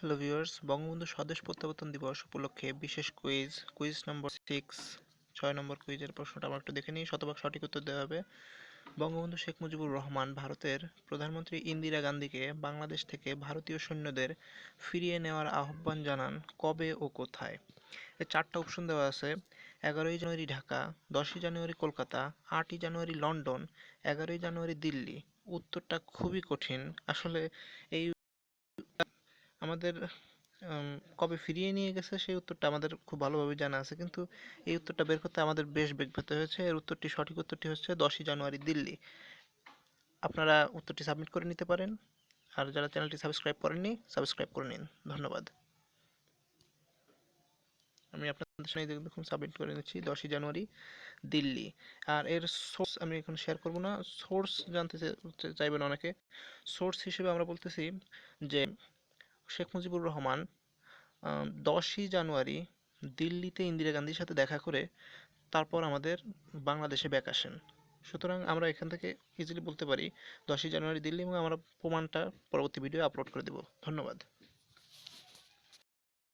Hello viewers Bangabandhu স্বদেশ প্রত্যাবর্তন দিবস উপলক্ষে বিশেষ কুইজ কুইজ নম্বর সিক্স ছয় নম্বর কুইজের প্রশ্নটা আমরা একটু দেখে নিই, শতভাগ সঠিক উত্তর দেওয়া হবে। বঙ্গবন্ধু শেখ মুজিবুর রহমান ভারতের প্রধানমন্ত্রী ইন্দিরা গান্ধীকে বাংলাদেশ থেকে ভারতীয় সৈন্যদের ফিরিয়ে নেওয়ার আহ্বান জানান কবে ও কোথায়। এর চারটা অপশন দেওয়া আছে, এগারোই জানুয়ারি ঢাকা, দশই জানুয়ারি কলকাতা, আটই জানুয়ারি লন্ডন, এগারোই জানুয়ারি দিল্লি। উত্তরটা খুবই কঠিন, আসলে এই আমাদের কবে ফিরিয়ে নিয়ে গেছে সেই উত্তরটা আমাদের খুব ভালোভাবে জানা আছে। কিন্তু এই উত্তরটা বের করতে আমাদের বেশ বেগ পেতে হয়েছে। এর উত্তরটি, সঠিক উত্তরটি হচ্ছে দশই জানুয়ারি দিল্লি। আপনারা উত্তরটি সাবমিট করে নিতে পারেন। আর যারা চ্যানেলটি সাবস্ক্রাইব করেননি, সাবস্ক্রাইব করে নিন। ধন্যবাদ। আমি আপনাদের সঙ্গে দেখুন, সাবমিট করে নিচ্ছি দশই জানুয়ারি দিল্লি। আর এর সোর্স আমি এখন শেয়ার করব না। সোর্স জানতে চাইবেন অনেকে। সোর্স হিসেবে আমরা বলতেছি যে শেখ মুজিবুর রহমান দশই জানুয়ারি দিল্লিতে ইন্দিরা গান্ধীর সাথে দেখা করে তারপর আমাদের বাংলাদেশে ব্যাক আসেন। সুতরাং আমরা এখান থেকে ইজিলি বলতে পারি, দশই জানুয়ারি দিল্লি এবং আমরা প্রমাণটা পরবর্তী ভিডিও আপলোড করে দেব। ধন্যবাদ।